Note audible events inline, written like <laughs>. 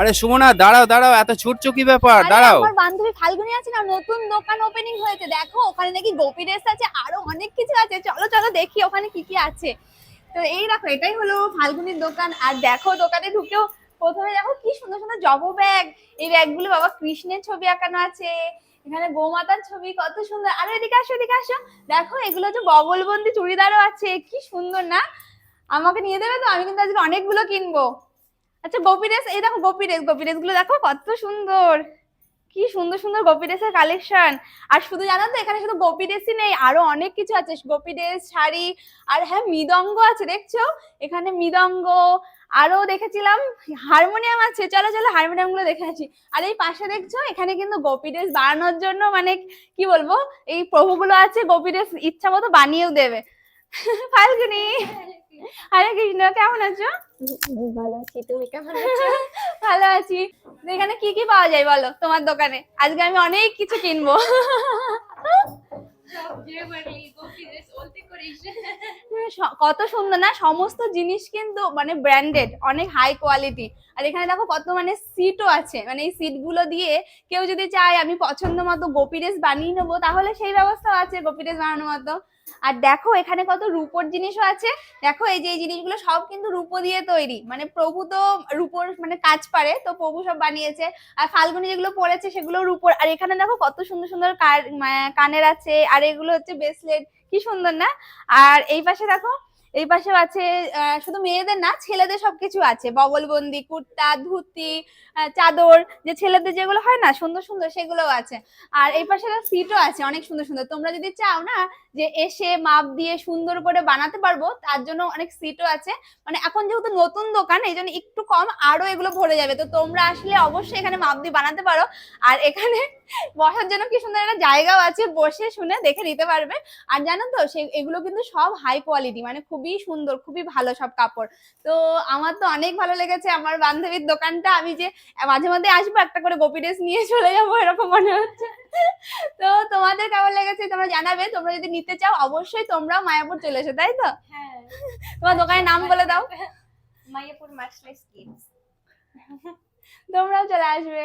আরে সুমনা দাঁড়াও দাঁড়াও এত ছুটছো কি ব্যাপার দাঁড়াও। আমার বান্ধবী ফাল্গুনি আছে না নতুন দোকান ওপেনিং হয়েছে। দেখো ওখানে নাকি গোপী ড্রেস আছে আরও অনেক কিছু আছে। চলো চলো দেখি ওখানে কি কি আছে। তো এই দেখো এটাই হলো ফাল্গুনির দোকান। আর দেখো দোকানে ঢুকেও প্রথমে দেখো কি সুন্দর সুন্দর জব ব্যাগ। এই ব্যাগগুলো বাবা কৃষ্ণের ছবি আঁকানো আছে এখানে গোমাতার ছবি কত সুন্দর। আরে এদিকে আসো এদিকে আসো। দেখো এগুলো যে বগলবন্দি চুড়িদারও আছে কি সুন্দর না? আমাকে নিয়ে দেবে তো? আমি কিন্তু আজকে অনেকগুলো কিনবো। আচ্ছা গোপী ড্রেস এই দেখো গোপী ড্রেস গোপী ড্রেসগুলো দেখো কত সুন্দর। কি সুন্দর সুন্দর গোপী ড্রেসের কালেকশন আর শুধু জানো তো এখানে শুধু গোপী ড্রেসই নেই আরও অনেক কিছু আছে। গোপী ড্রেস শাড়ি আর হ্যাঁ মৃদঙ্গ আছে দেখছ? এখানে মৃদঙ্গ আরও দেখেছিলাম হারমোনিয়াম আছে। চলো চলো হারমোনিয়ামগুলো দেখে আসি। আর এই পাশে দেখছ এখানে কিন্তু গোপী ড্রেস বানানোর জন্য মানে কি বলব এই প্রভুগুলো আছে গোপী ড্রেস ইচ্ছা মতো বানিয়েও দেবে। <laughs> ফাল্গুনি হরে কৃষ্ণ কেমন আছো? ভালো আছি। তুমি কেমন আছো? <laughs> ভালো আছি। এখানে কি কি পাওয়া যায় বলো? তোমার দোকানে। আজকে আমি অনেক কিছু কিনবো। <laughs> কত সুন্দর না, সমস্ত জিনিস কিন্তু মানে ব্র্যান্ডেড অনেক হাই কোয়ালিটি আর এখানে দেখো কত মানে সিটও আছে। মানে এই সিটগুলো দিয়ে কেউ যদি চায় আমি পছন্দ মতো গোপী ড্রেস বানিয়ে নেব, তাহলে সেই ব্যবস্থাও আছে গোপী ড্রেস বানানোর মতো। আর দেখো এখানে কত রূপোর জিনিসও আছে। দেখো এই যে এই জিনিসগুলো সব কিন্তু রূপো দিয়ে তৈরি। মানে প্রভু তো রূপোর মানে কাজ পারে, তো প্রভু সব বানিয়েছে। আর ফাল্গুনি যেগুলো পড়েছে সেগুলো রূপোর। আর এখানে দেখো কত সুন্দর সুন্দর কানের আছে। আর এগুলো হচ্ছে ব্রেসলেট কি সুন্দর না? আর এই পাশে দেখো এই পাশেও আছে শুধু মেয়েদের না, ছেলেদের সবকিছু আছে। বগলবন্দি, কুর্তা, ধুতি চাদর, যে ছেলেদের যেগুলো হয় না, সুন্দর সুন্দর সেগুলোও আছে। আর এই পাশে সিটও আছে, অনেক সুন্দর সুন্দর। তোমরা যদি চাও না যে এসে মাপ দিয়ে সুন্দর করে বানাতে পারব, তার জন্য অনেক সিটও আছে। মানে এখন যেহেতু নতুন দোকান, এই জন্য একটু কম আরও এগুলো ভরে যাবে। তো তোমরা আসলে অবশ্যই এখানে মাপ দিয়ে বানাতে পারো। আর এখানে বসার জন্য কি সুন্দর একটা জায়গাও আছে বসে শুনে দেখে নিতে পারবে। আর জানো তো সে এগুলো কিন্তু সব হাই কোয়ালিটি মানে খুবই সুন্দর খুবই ভালো সব কাপড়। তো আমার তো অনেক ভালো লেগেছে আমার বান্ধবীর দোকানটা। আমি যে মাঝে মধ্যে আসব একটা করে গোপী ড্রেস নিয়ে চলে যাব এরকম মনে হচ্ছে। তো তোমাদের কেমন লেগেছে তোমরা জানাবে। তোমরা যদি নিতে চাও অবশ্যই তোমরাও মায়াপুর চলে এসো তাই তো? হ্যাঁ। তোমার দোকানের নাম বলে দাও। মায়াপুর কিডস তোমরাও চলে আসবে।